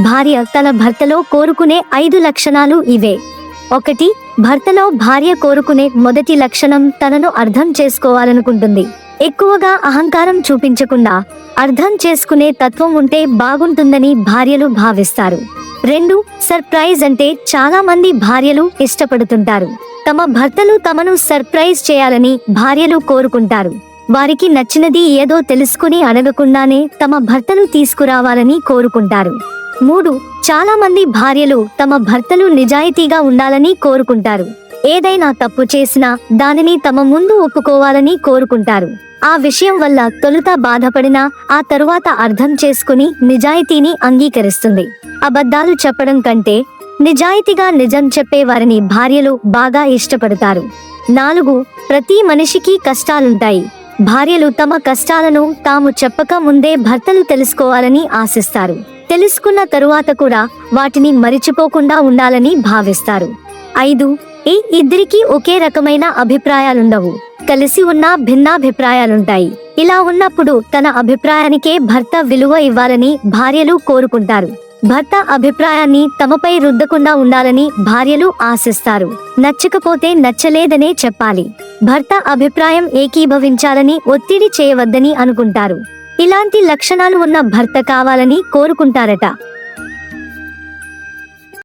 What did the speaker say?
భార్య తన భర్తలో కోరుకునే ఐదు లక్షణాలు ఇవే. ఒకటి భర్తలో భార్య కోరుకునే మొదటి లక్షణం తనను అర్థం చేసుకోవాలనుకుంటుంది. ఎక్కువగా అహంకారం చూపించకుండా అర్థం చేసుకునే తత్వం ఉంటే బాగుంటుందని భార్యలు భావిస్తారు. రెండు సర్ప్రైజ్ అంటే చాలా మంది భార్యలు ఇష్టపడుతుంటారు. తమ భర్తలు తమను సర్ప్రైజ్ చేయాలని భార్యలు కోరుకుంటారు. వారికి నచ్చినది ఏదో తెలుసుకుని అడగకుండానే తమ భర్తలు తీసుకురావాలని కోరుకుంటారు. మూడు చాలా మంది భార్యలు తమ భర్తలు నిజాయితీగా ఉండాలని కోరుకుంటారు. ఏదైనా తప్పు చేసినా దానిని తమ ముందు ఒప్పుకోవాలని కోరుకుంటారు. ఆ విషయం వల్ల తొలుత బాధపడినా ఆ తరువాత అర్థం చేసుకుని నిజాయితీని అంగీకరిస్తుంది. అబద్ధాలు చెప్పడం కంటే నిజాయితీగా నిజం చెప్పే వారిని భార్యలు బాగా ఇష్టపడతారు. నాలుగు ప్రతి మనిషికి కష్టాలుంటాయి. భార్యలు తమ కష్టాలను తాము చెప్పక ముందే భర్తలు తెలుసుకోవాలని ఆశిస్తారు. తెలుసుకున్న తరువాత కూడా వాటిని మరిచిపోకుండా ఉండాలని భావిస్తారు. ఐదు ఈ ఇద్దరికీ ఒకే రకమైన అభిప్రాయాలుండవు. కలిసి ఉన్న భిన్నాభిప్రాయాలుంటాయి. ఇలా ఉన్నప్పుడు తన అభిప్రాయానికే భర్త విలువ ఇవ్వాలని భార్యలు కోరుకుంటారు. భర్త అభిప్రాయాన్ని తమపై రుద్దకుండా ఉండాలని భార్యలు ఆశిస్తారు. నచ్చకపోతే నచ్చలేదనే చెప్పాలి. భర్త అభిప్రాయం ఏకీభవించాలని ఒత్తిడి చేయవద్దని అనుకుంటారు. ఇలాంటి లక్షణాలు ఉన్న భర్త కావాలని కోరుకుంటారట.